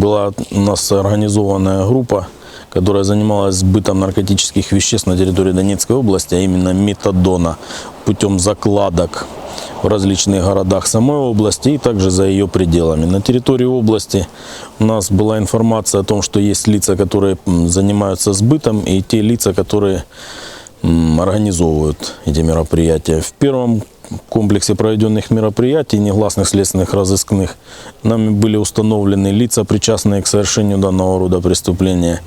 была у нас организованная группа, которая занималась сбытом наркотических веществ на территории Донецкой области, а именно метадона, путем закладок в различных городах самой области и также за ее пределами. На территории области у нас была информация о том, что есть лица, которые занимаются сбытом, и те лица, которые организовывают эти мероприятия. В первом комплексе проведенных мероприятий, негласных следственных разыскных, нами были установлены лица, причастные к совершению данного рода преступления.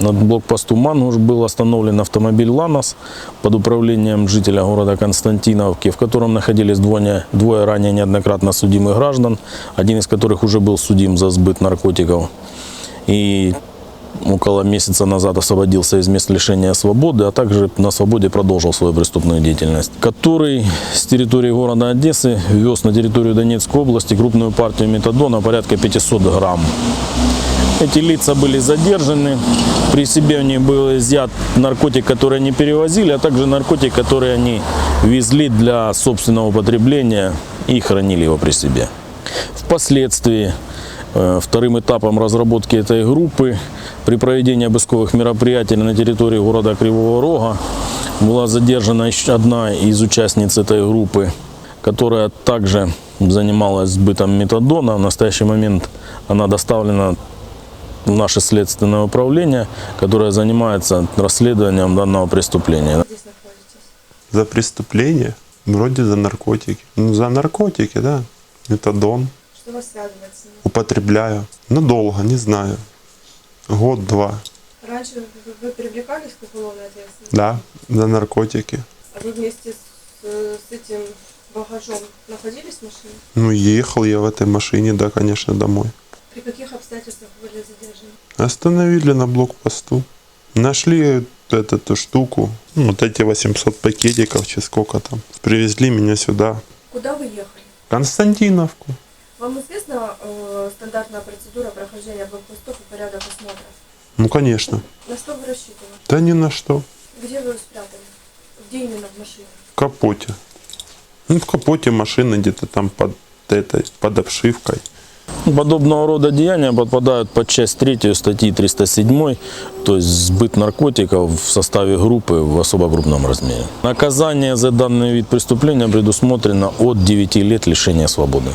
На блокпосту Мангуш был остановлен автомобиль «Ланос» под управлением жителя города Константиновки, в котором находились двое, двое ранее неоднократно судимых граждан, один из которых уже был судим за сбыт наркотиков. И около месяца назад освободился из мест лишения свободы, а также на свободе продолжил свою преступную деятельность, который с территории города Одессы вез на территорию Донецкой области крупную партию метадона порядка 500 грамм. Эти лица были задержаны, при себе у них был изъят наркотик, который они перевозили, а также наркотик, который они везли для собственного потребления и хранили его при себе. Впоследствии вторым этапом разработки этой группы при проведении обысковых мероприятий на территории города Кривого Рога была задержана еще одна из участниц этой группы, которая также занималась сбытом метадона. В настоящий момент она доставлена в наше следственное управление, которое занимается расследованием данного преступления. За преступление? Вроде за наркотики. Ну, за наркотики, да. Метадон. Что вас связывает с ним? Употребляю. Надолго, не знаю. Год-два. Раньше вы, привлекались к уголовной ответственности, Да, за наркотики. а вы вместе с, с этим багажом находились в машине? Ну, ехал я в этой машине, да, конечно, домой. При каких обстоятельствах вы были задержаны? Остановили на блокпосту. Нашли эту штуку, ну, вот эти 800 пакетиков, че сколько там. Привезли меня сюда, Куда вы ехали? Константиновку. Вам известна э, стандартная процедура прохождения блокпостов и порядок осмотра? Ну, конечно. На что вы рассчитывали? Да ни на что. Где вы его спрятали? Где именно в машине? В капоте. Ну, в капоте машины где-то там под этой, под обшивкой. Подобного рода деяния подпадают под часть 3 статьи 307, то есть сбыт наркотиков в составе группы в особо крупном размере. Наказание за данный вид преступления предусмотрено от 9 лет лишения свободы.